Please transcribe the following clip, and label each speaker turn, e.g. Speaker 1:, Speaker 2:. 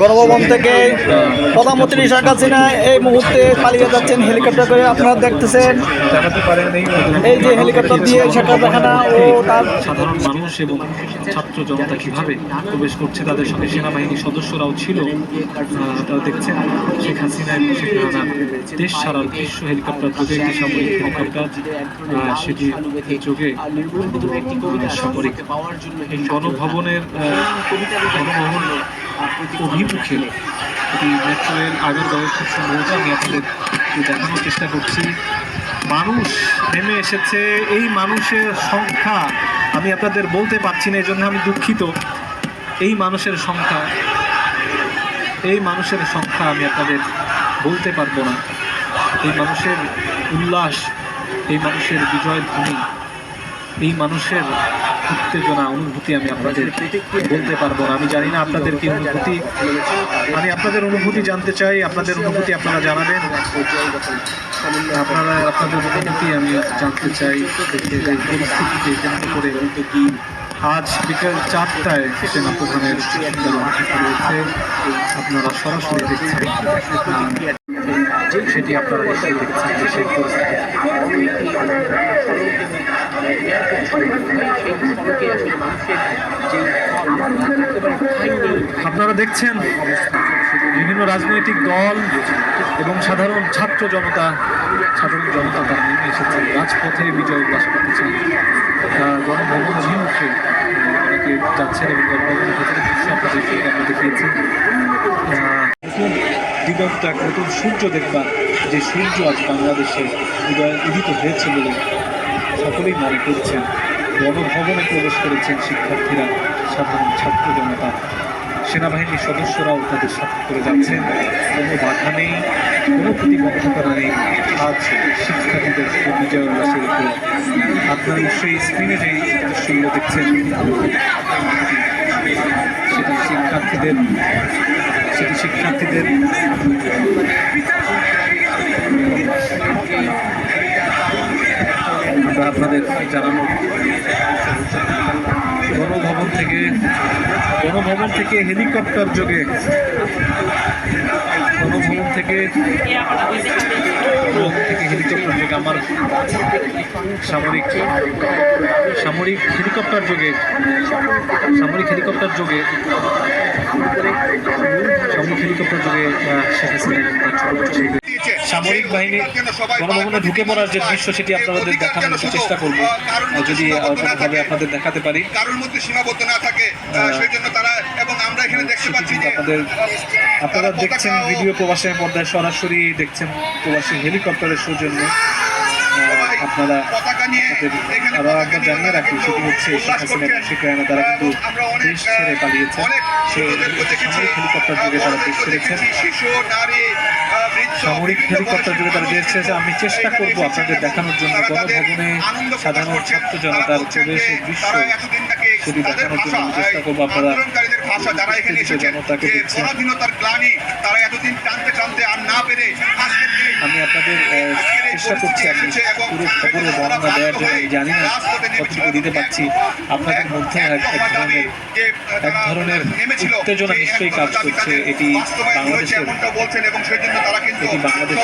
Speaker 1: গণভবন থেকে প্রধানমন্ত্রী শেখ হাসিনা এই মুহূর্তে পালিয়ে যাচ্ছেন হেলিকপ্টার করে। আপনারা দেখতেছেন
Speaker 2: এই
Speaker 1: যে হেলিকপ্টার দিয়ে শেখ হাসিনা ও তার
Speaker 2: সাধারণ মানুষ এবং ছাত্র জনতা কীভাবে প্রবেশ করছে, তাদের সঙ্গে সেনাবাহিনীর সদস্যরাও ছিল আপনারা দেখছেন শেখ হাসিনা এবং শেখ হাসিনা দেশ ছাড়ার বিশ্ব হেলিকপ্টার যোগে একটি সামরিক হেলিকপ্টার সেটি যোগে সামরিক গণভবনের গণভবন অভিমুখে এটি মেট্রো রেল আগারগাঁও খুব সম্ভবত। আমি আপনাদের দেখানোর চেষ্টা করছি। মানুষ নেমে এসেছে। এই মানুষের সংখ্যা, আমি আপনাদের বলতে পারছি না এই জন্য আমি দুঃখিত। এই মানুষের সংখ্যা, এই মানুষের সংখ্যা আমি আপনাদের বলতে পারব না। এই মানুষের উল্লাস, এই মানুষের বিজয় ধ্বনি, এই মানুষের উত্তেজনা, অনুভূতি আমি আপনাদের বলতে পারব না। আমি জানি না আপনাদের কি অনুভূতি। আমি আপনাদের অনুভূতি জানতে চাই। আপনাদের অনুভূতি আপনারা জানাবেন। আপনারা, আপনাদের অনুভূতি আমি জানতে চাই। এই পরিস্থিতিকে কেন্দ্র করে আজ বিকেল চারটায় সেনা প্রধানের রয়েছে আপনারা সরাসরি দেখছেন। সেটি আপনারা দেখছেন। সেই পরিস্থিতি। আপনারা দেখছেন বিভিন্ন রাজনৈতিক দল এবং সাধারণ ছাত্র জনতা সাধারণ জনতা তারা নেমে এসেছে। রাজপথে বিজয় উল্লাস করতেছেন আহ, গণভবন অভিমুখে আহ, অনেকে যাচ্ছেন এবং গণভবনের ভেতরে দৃশ্য আপনাদেরকে আমরা দেখিয়েছি। নতুন দিগন্ত এক নতুন সূর্য দেখবার যে সূর্য আজ বাংলাদেশে উদয় উদিত হয়েছে বলে সকলেই মনে করছেন, গণভবনে প্রবেশ করেছেন শিক্ষার্থীরা, সাধারণ ছাত্র জনতা। সেনাবাহিনীর সদস্যরাও তাদের সাথে করে যাচ্ছেন। কোনো বাধা নেই, কোনো প্রতিবন্ধকতা নেই। আজ শিক্ষার্থীদের বিজয় উল্লাসের উপর আপনারা নিশ্চয়ই স্ক্রিনে যে দৃশ্যগুলো দেখছেন, সেটি শিক্ষার্থীদের সেটি শিক্ষার্থীদের আপনাদের জানানো গণভবন থেকে গণভবন থেকে হেলিকপ্টার যোগে গণভবন থেকে থেকে হেলিকপ্টার যোগে আমার সামরিক সামরিক হেলিকপ্টার যোগে সামরিক হেলিকপ্টার যোগে সামরিক হেলিকপ্টার যোগে শেখ হাসিনা সামরিক বাহিনী গণভবনে ঢুকে পড়ার যে দৃশ্য সেটি আপনাদের দেখানোর চেষ্টা করব। যদি কোনোভাবে আপনাদের দেখাতে পারি।
Speaker 3: কারোর মধ্যে সীমাবদ্ধ না থাকে সেই জন্য তারা এবং আমরা এখানে দেখতে পাচ্ছি যে
Speaker 2: আপনাদের আপনারা দেখছেন ভিডিও প্রবাসের পর্দায় সরাসরি দেখছেন প্রবাসী হেলিকপ্টারের সৌজন্য। আপনারা
Speaker 3: পতাকা নিয়ে আরও
Speaker 2: একবার জানিয়ে রাখি সেটি হচ্ছে শেখ হাসিনা শেখ রেহানা তারা কিন্তু দেশ ছেড়ে পালিয়েছে। সামরিক হেলিকপ্টার যোগে তারা দেশ ছেড়েছেন সামরিক হেলিকপ্টার যোগে তারা দেশ ছেড়েছে। আমি চেষ্টা করব আপনাদের দেখানোর জন্য গণভবনে সাধারণ। ছাত্র জনতার প্রবেশের দৃশ্য সেটি দেখানোর জন্য আমি চেষ্টা করব আপনারা
Speaker 3: ভাষা যারা এখানে এসেছেন যে পরাধীনতার গ্লানি তারা এতদিন টানতে টানতে আর না পেরে
Speaker 2: আমি আপনাদের চেষ্টা করছি আমি পুরো খবরের বর্ণনা দেওয়ার জন্য জানি না কতটুকু দিতে পারছি। আপনাদের মধ্যে এক ধরনের এক ধরনের উত্তেজনা নিশ্চয়ই কাজ করছে। এটি বাংলাদেশের
Speaker 3: বলছেন এবং সেই জন্য তারা কিন্তু
Speaker 2: এটি বাংলাদেশ